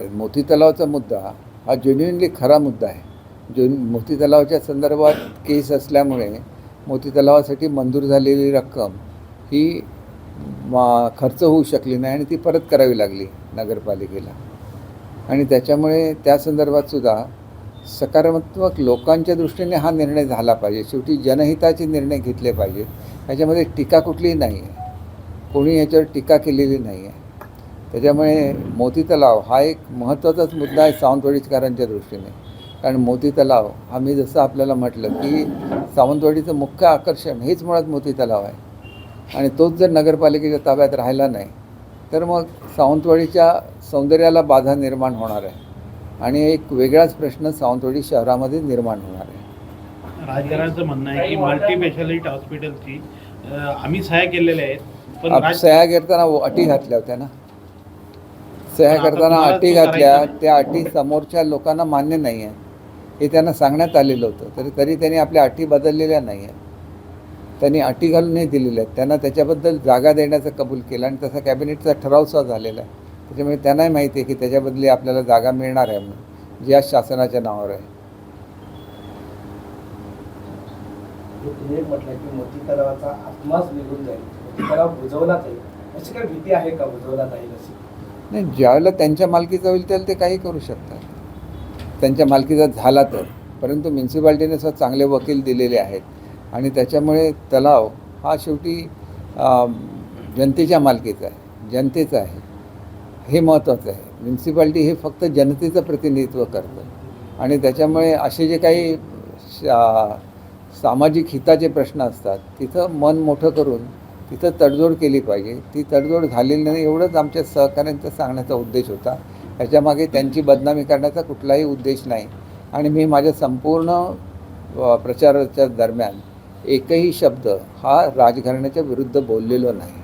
मोती तलावचा मुद्दा हा जेन्युनली खरा मुद्दा आहे. जो मोती तलावाच्या संदर्भात केस असल्यामुळे मोती तलावासाठी मंजूर झालेली रक्कम ही मा खर्च होऊ शकली नाही आणि ती परत करावी लागली नगरपालिकेला. आणि त्याच्यामुळे त्या संदर्भात सुद्धा सकारात्मक लोकांच्या दृष्टीने हा निर्णय झाला पाहिजे. शेवटी जनहिताचे निर्णय घेतले पाहिजेत. ह्याच्यामध्ये टीका कुठलीही नाही आहे कोणी ह्याच्यावर टीका केलेली नाही आहे त्याच्यामुळे मोती तलाव हा एक महत्त्वाचाच मुद्दा आहे सावंतवाडीकरांच्या दृष्टीने. कारण मोती तलाव आम्ही जसं आपल्याला म्हटलं की सावंतवाडीचं मुख्य आकर्षण हेच मुळात मोती तलाव आहे. आणि तोच जर नगरपालिकेच्या ताब्यात राहिला नाही तर मग सावंतवाडीच्या सौंदर्याला बाधा निर्माण होणार आहे. आणि एक वेगळाच प्रश्न सावंतवाडी शहरामध्ये निर्माण होणार आहे. राजकारणाचं म्हणणं आहे की मल्टी स्पेशालिटी हॉस्पिटलची आम्ही सह्या केलेल्या आहेत पण सह्या करताना अटी घातल्या होत्या ना? सह्या करताना अटी घातल्या त्या अटी समोरच्या लोकांना मान्य नाही आहे. हे त्यांना सांगण्यात आलेलं होतं. तरी तरी त्यांनी आपल्या अटी बदललेल्या नाही आहेत. त्यांनी अटी घालूनही दिलेल्या आहेत. त्यांना त्याच्याबद्दल जागा देण्याचं कबूल केलं आणि तसा कॅबिनेटचा ठराव सुद्धा झालेला आहे. त्याच्यामुळे त्यांनाही माहिती आहे की त्याच्याबदली आपल्याला जागा मिळणार आहे म्हणून जी आज शासनाच्या नावावर आहे. तुम्ही एक म्हटलं की मोती तलावाचा आत्माच निघून जाईल. मोती तलाव बुजवला जाईल अशी काय भीती आहे का बुजवला जाईल अशी नाही ज्यावेळेला त्यांच्या मालकीचा होईल त्यावेळेला ते काही करू शकतात. त्यांच्या मालकीचा झाला तर. परंतु म्युन्सिपाल्टीने असं चांगले वकील दिलेले आहेत. आणि त्याच्यामुळे तलाव हा शेवटी जनतेच्या मालकीचा आहे. जनतेचा आहे. हे महत्त्वाचं आहे. म्युन्सिपाल्टी हे फक्त जनतेचं प्रतिनिधित्व करतं. आणि त्याच्यामुळे असे जे काही शा- सामाजिक हिताचे प्रश्न असतात तिथं मन मोठं करून तिथं तडजोड केली पाहिजे. ती तडजोड झालेली नाही एवढंच आमच्या सहकाऱ्यांचा सांगण्याचा उद्देश होता. याच्यामागे त्यांची बदनामी करण्याचा कुठलाही उद्देश नाही. आणि मी माझ्या संपूर्ण प्रचाराच्या दरम्यान एकही शब्द हा राजघराण्याच्या विरुद्ध बोललेलो नाही.